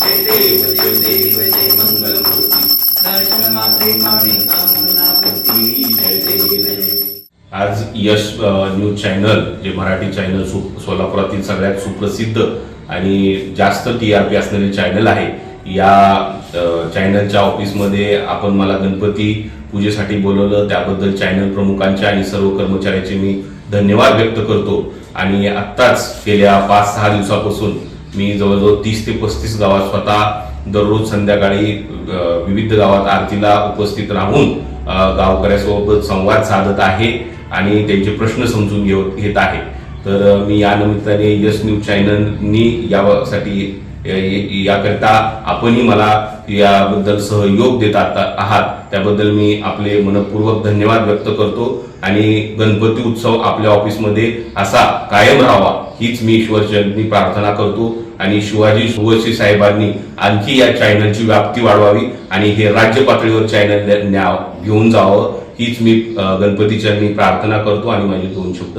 देव देव देव जय मंगलमूर्ती दर्शन मात्रे माने जय देव आज यश news channel जे Marathi channel सु सोलापुरातील सगळ्यात सुप्रसिद्ध आणि जास्त टी आर पी असणारे चॅनल आहे या चॅनलच्या ऑफिसमध्ये आपण मला गणपती पूजेसाठी बोलवलं. त्याबद्दल चॅनल प्रमुखांचे आणि सर्व कर्मचाऱ्यांचे मी धन्यवाद व्यक्त करतो. आणि आत्ताच गेल्या पाच सहा दिवसापासून मी जवळजवळ तीस ते पस्तीस गावात स्वतः दररोज संध्याकाळी विविध गावात आरतीला उपस्थित राहून गावकऱ्यासोबत संवाद साधत आहे आणि त्यांचे प्रश्न समजून घेत आहे. तर मी या निमित्ताने यश न्यूज चॅनलनी यासाठी याकरिता आपणही मला याबद्दल सहयोग देत आहात. त्याबद्दल मी आपले मनपूर्वक धन्यवाद व्यक्त करतो आणि गणपती उत्सव आपल्या ऑफिसमध्ये असा कायम राहावा हीच मी ईश्वरचरणी प्रार्थना करतो. आणि शिवाजी सुवशी साहेबांनी आणखी या चॅनलची व्याप्ती वाढवावी आणि हे राज्य पातळीवर चॅनल न्याव घेऊन जावं हीच मी अ, गणपतीचरणी प्रार्थना करतो आणि माझे दोन शब्द